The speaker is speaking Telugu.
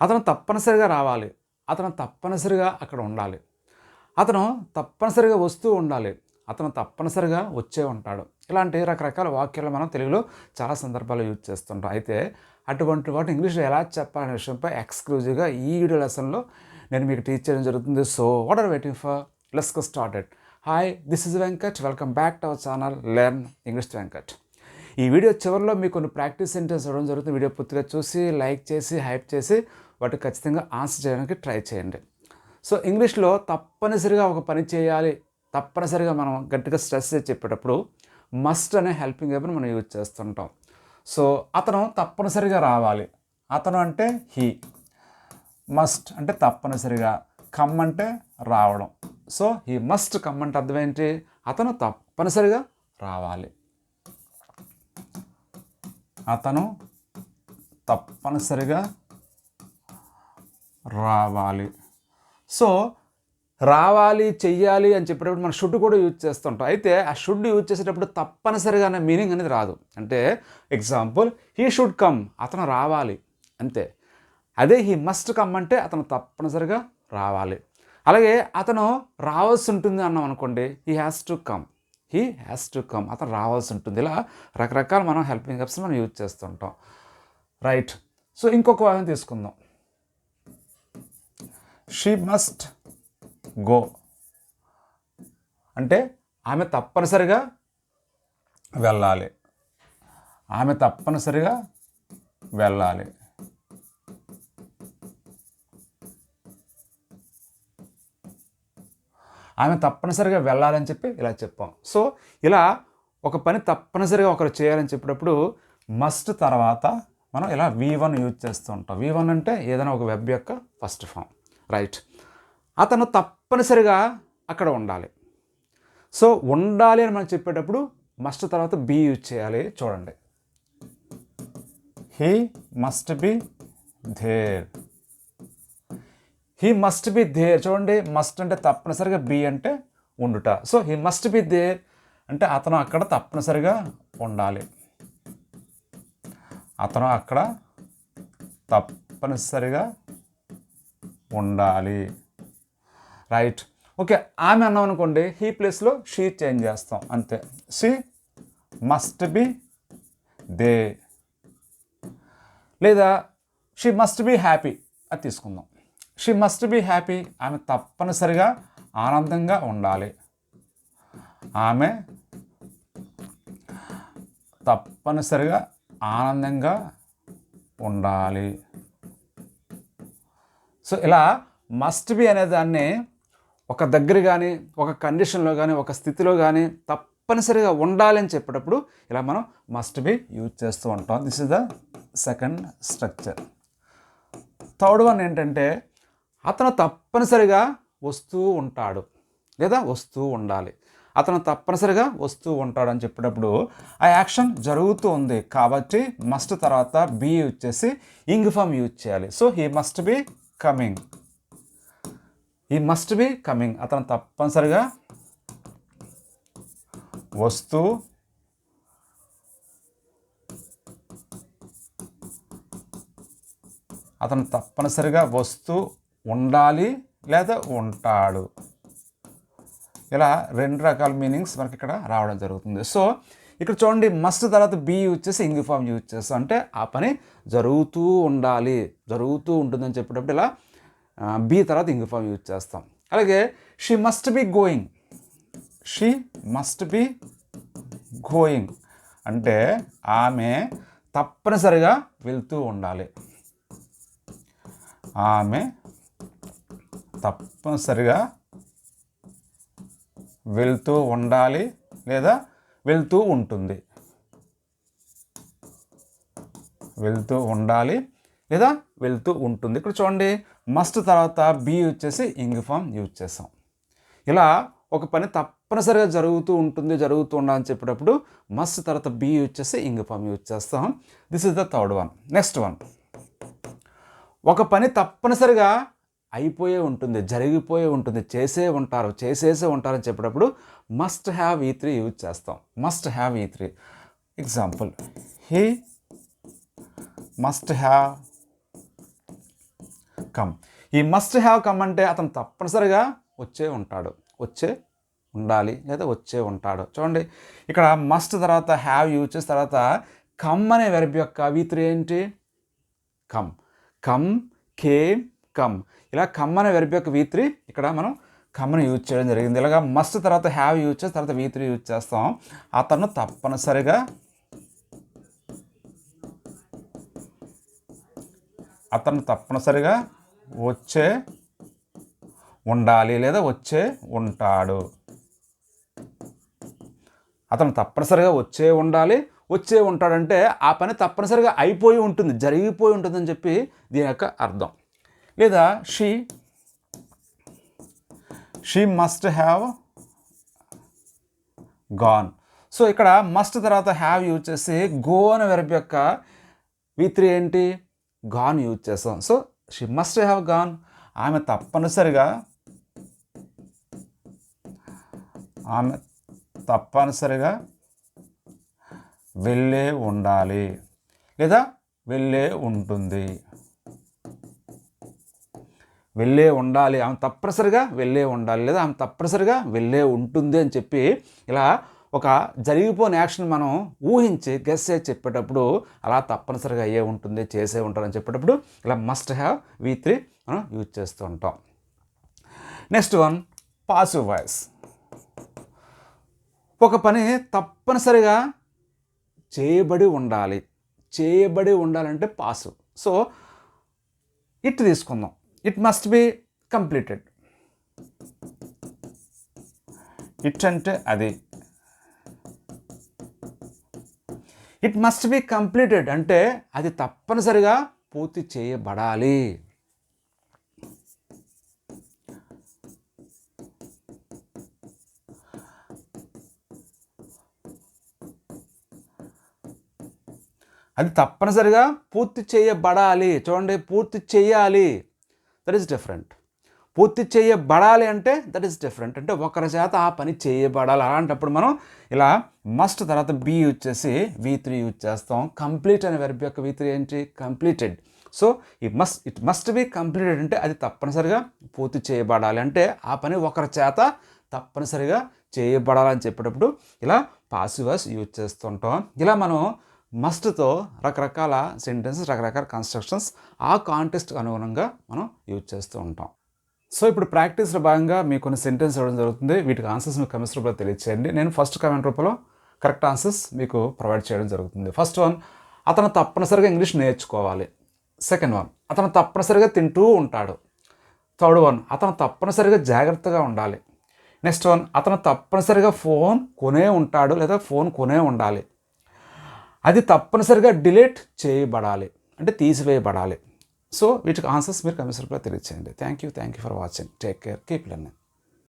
అతను తప్పనిసరిగా రావాలి. అతను తప్పనిసరిగా అక్కడ ఉండాలి. అతను తప్పనిసరిగా వస్తూ ఉండాలి. అతను తప్పనిసరిగా వచ్చే ఉంటాడు. ఇలాంటి రకరకాల వాక్యాలు మనం తెలుగులో చాలా సందర్భాలు యూజ్ చేస్తుంటాం. అయితే అటువంటి వాటిని ఇంగ్లీష్లో ఎలా చెప్పాలనే విషయంపై ఎక్స్క్లూజివ్గా ఈ వీడియో లెసన్లో నేను మీకు టీచ్ చేయడం జరుగుతుంది. So what are waiting for let's started hi this is Venkat welcome back to our channel learn English Venkat ఈ వీడియో చివరిలో మీకు కొన్ని ప్రాక్టీస్ సెంటెన్స్ ఇవ్వడం జరుగుతుంది. వీడియో పూర్తిగా చూసి లైక్ చేసి హైప్ చేసి వాటికి ఖచ్చితంగా ఆన్సర్ చేయడానికి ట్రై చేయండి. సో ఇంగ్లీష్లో తప్పనిసరిగా ఒక పని చేయాలి. తప్పనిసరిగా మనం గట్టిగా స్ట్రెస్ చేసి చెప్పేటప్పుడు మస్ట్ అనే హెల్పింగ్ వెబ్ని మనం యూజ్ చేస్తుంటాం. సో అతను తప్పనిసరిగా రావాలి. అతను అంటే హీ మస్ట్ అంటే తప్పనిసరిగా. కమ్ అంటే రావడం. సో హీ మస్ట్ కమ్ అంటే అర్థం ఏంటి? అతను తప్పనిసరిగా రావాలి. అతను తప్పనిసరిగా రావాలి. సో రావాలి చెయ్యాలి అని చెప్పేటప్పుడు మనం షుడ్ కూడా యూజ్ చేస్తుంటాం. అయితే ఆ షుడ్ యూజ్ చేసేటప్పుడు తప్పనిసరిగానే మీనింగ్ అనేది రాదు. అంటే ఎగ్జాంపుల్ హీ షుడ్ కమ్ అతను రావాలి. అంతే. అదే హీ మస్ట్ కమ్ అంటే అతను తప్పనిసరిగా రావాలి. అలాగే అతను రావాల్సి ఉంటుంది అన్నాం అనుకోండి he has to come. He has to come అతను రావాల్సి ఉంటుంది. ఇలా రకరకాల మనం హెల్పింగ్ హెల్ప్స్ మనం యూజ్ చేస్తుంటాం. రైట్. సో ఇంకొక వాదన తీసుకుందాం. షీ మస్ట్ గో అంటే ఆమె తప్పనిసరిగా వెళ్ళాలి. ఆమె తప్పనిసరిగా వెళ్ళాలి. ఆమె తప్పనిసరిగా వెళ్ళాలని చెప్పి ఇలా చెప్పాం. సో ఇలా ఒక పని తప్పనిసరిగా ఒకరు చేయాలని చెప్పినప్పుడు మస్ట్ తర్వాత మనం ఇలా వి వన్ యూజ్ చేస్తూ ఉంటాం. వి వన్ అంటే ఏదైనా ఒక వెబ్ యొక్క ఫస్ట్ ఫామ్ రైట్. అతను తప్పనిసరిగా అక్కడ ఉండాలి. సో ఉండాలి అని మనం చెప్పేటప్పుడు మస్ట్ తర్వాత బీ యూజ్ చేయాలి చూడండి. He must be there he must be there చూడండి మస్ట్ అంటే తప్పనిసరిగా బి అంటే ఉండుట. So he must be there అంటే అతను అక్కడ తప్పనిసరిగా ఉండాలి. అతను అక్కడ తప్పనిసరిగా ఉండాలి. రైట్. ఓకే ఆమె అన్నాం అనుకోండి హీ ప్లేస్లో షీ చేంజ్ చేస్తాం అంతే. She must be there. లేదా షీ మస్ట్ బి హ్యాపీ అది తీసుకుందాం. షీ మస్ట్ బి హ్యాపీ ఆమె తప్పనిసరిగా ఆనందంగా ఉండాలి. ఆమె తప్పనిసరిగా ఆనందంగా ఉండాలి. సో ఇలా మస్ట్ బి అనే దాన్ని ఒక దగ్గర కానీ ఒక కండిషన్లో కానీ ఒక స్థితిలో కానీ తప్పనిసరిగా ఉండాలి అని చెప్పేటప్పుడు ఇలా మనం మస్ట్ బి యూజ్ చేస్తూ ఉంటాం. This is the second structure third one ఏంటంటే అతను తప్పనిసరిగా వస్తూ ఉంటాడు లేదా వస్తూ ఉండాలి. అతను తప్పనిసరిగా వస్తూ ఉంటాడు అని చెప్పేటప్పుడు ఆ యాక్షన్ జరుగుతూ ఉంది. కాబట్టి మస్ట్ తర్వాత బీ యూజ్ చేసి ఇంగ్ ఫామ్ యూజ్ చేయాలి. So he must be coming he must be coming అతను తప్పనిసరిగా వస్తూ అతను తప్పనిసరిగా వస్తూ ఉండాలి లేదా ఉంటాడు. ఇలా రెండు రకాల మీనింగ్స్ మనకి ఇక్కడ రావడం జరుగుతుంది. సో ఇక్కడ చూడండి మస్ట్ తర్వాత బి యూజ్ చేసి ఇంగ్ ఫామ్ యూజ్ చేస్తాం. అంటే ఆ పని జరుగుతూ ఉండాలి జరుగుతూ ఉంటుందని చెప్పేటప్పుడు ఇలా బి తర్వాత ఇంగ్ ఫామ్ యూజ్ చేస్తాం. అలాగే she must be going she must be going అంటే ఆమె తప్పనిసరిగా వెళ్తూ ఉండాలి. ఆమె తప్పనిసరిగా వెళ్తూ ఉండాలి లేదా వెళ్తూ ఉంటుంది. వెళ్తూ ఉండాలి. లేదా వెళ్తూ ఉంటుంది. ఇక్కడ చూడండి. మస్ట్ తర్వాత బి యూజ్ చేసి ఇంగ్ ఫామ్ యూజ్ చేస్తాం ఇలా ఒక పని తప్పనిసరిగా జరుగుతూ ఉంటుంది జరుగుతూ ఉండాలని చెప్పేటప్పుడు మస్ట్ తర్వాత బి యూజ్ చేసి ఇంగ్ ఫామ్ యూజ్ చేస్తాం. This is the third one next one ఒక పని తప్పనిసరిగా అయిపోయే ఉంటుంది జరిగిపోయే ఉంటుంది చేసే ఉంటారు చేసేసే ఉంటారని చెప్పేటప్పుడు must e have e E three use చేస్తాం. Must have E three example he must have come he must have come అంటే అతను తప్పనిసరిగా వచ్చే ఉంటాడు. వచ్చే ఉండాలి లేదా వచ్చే ఉంటాడు. చూడండి ఇక్కడ మస్ట్ తర్వాత హ్యావ్ యూజ్ చేసిన తర్వాత కమ్ అనే వెరబ్ యొక్క e వీత్రి ఏంటి? Come come came come. ఇలా కమ్ అనే వెరబ్ యొక్క వీత్రి ఇక్కడ మనం కమ్ని యూజ్ చేయడం జరిగింది. ఇలాగా మస్ట్ తర్వాత హ్యావ్ యూజ్ చేసి తర్వాత వీత్రి యూజ్ చేస్తాం. అతను తప్పనిసరిగా అతను తప్పనిసరిగా వచ్చే ఉండాలి లేదా వచ్చే ఉంటాడు. అతను తప్పనిసరిగా వచ్చే ఉండాలి వచ్చే ఉంటాడంటే ఆ పని తప్పనిసరిగా అయిపోయి ఉంటుంది జరిగిపోయి ఉంటుందని చెప్పి దీని యొక్క అర్థం. లేదా she she must have gone so ఇక్కడ మస్ట్ తర్వాత హ్యావ్ యూజ్ చేసి గో అనే వెరబ్ యొక్క వి3 ఏంటి? గాన్ యూజ్ చేస్తాం. So she must have gone ఆమె తప్పనిసరిగా ఆమె తప్పనిసరిగా వెళ్ళే ఉండాలి. లేదా వెళ్ళే ఉంటుంది. వెళ్ళే ఉండాలి. ఆమె తప్పనిసరిగా వెళ్ళే ఉండాలి లేదా ఆమె తప్పనిసరిగా వెళ్ళే ఉంటుంది అని చెప్పి ఇలా ఒక జరిగిపోయిన యాక్షన్ మనం ఊహించి గెస్ చేసి చెప్పేటప్పుడు అలా తప్పనిసరిగా అయ్యే ఉంటుంది చేసే ఉంటారని చెప్పేటప్పుడు ఇలా మస్ట్ హ్యావ్ వి త్రీ మనం యూజ్ చేస్తూ ఉంటాం. నెక్స్ట్ వన్ పాసివ్ వాయిస్ ఒక పని తప్పనిసరిగా చేయబడి ఉండాలి. చేయబడి ఉండాలంటే పాసివ్ సో ఇట్ తీసుకుందాం. It must be completed it అంటే అది ఇట్ మస్ట్ బి కంప్లీటెడ్ అంటే అది తప్పనిసరిగా పూర్తి చేయబడాలి. అది తప్పనిసరిగా పూర్తి చేయబడాలి. చూడండి పూర్తి చేయాలి. దట్ ఈస్ డిఫరెంట్ పూర్తి చేయబడాలి అంటే దట్ ఈస్ డిఫరెంట్ అంటే ఒకరి చేత ఆ పని చేయబడాలి. అలాంటప్పుడు మనం ఇలా మస్ట్ తర్వాత బి యూజ్ చేసి వి త్రీ యూజ్ చేస్తాం. కంప్లీట్ అనే వెర్బ్ యొక్క వి త్రీ ఏంటి? కంప్లీటెడ్ సో ఈ must it must be completed అంటే అది తప్పనిసరిగా పూర్తి చేయబడాలి. అంటే ఆ పని ఒకరి చేత తప్పనిసరిగా చేయబడాలని చెప్పేటప్పుడు ఇలా పాసివర్స్ యూజ్ చేస్తుంటాం. ఇలా మనం మస్ట్తో రకరకాల సెంటెన్సెస్ రకరకాల కన్స్ట్రక్షన్స్ ఆ కాంటెస్ట్కి అనుగుణంగా మనం యూజ్ చేస్తూ ఉంటాం. సో ఇప్పుడు ప్రాక్టీస్లో భాగంగా మీకు కొన్ని సెంటెన్స్ ఇవ్వడం జరుగుతుంది. వీటికి ఆన్సర్స్ మీకు కమెంట్స్ రూపంలో తెలియచేయండి. నేను ఫస్ట్ కమెంట్ రూపంలో కరెక్ట్ ఆన్సర్స్ మీకు ప్రొవైడ్ చేయడం జరుగుతుంది. ఫస్ట్ వన్ అతను తప్పనిసరిగా ఇంగ్లీష్ నేర్చుకోవాలి. సెకండ్ వన్ అతను తప్పనిసరిగా తింటూ ఉంటాడు. థర్డ్ వన్ అతను తప్పనిసరిగా జాగ్రత్తగా ఉండాలి. నెక్స్ట్ వన్ అతను తప్పనిసరిగా ఫోన్ కొనే ఉంటాడు లేదా ఫోన్ కొనే ఉండాలి. అది తప్పనిసరిగా డిలీట్ చేయబడాలి. అంటే తీసివేయబడాలి. సో వీటికి ఆన్సర్స్ మీరు కమిషనర్గా తెలియచేయండి. Thank you thank you for watching take care keep learning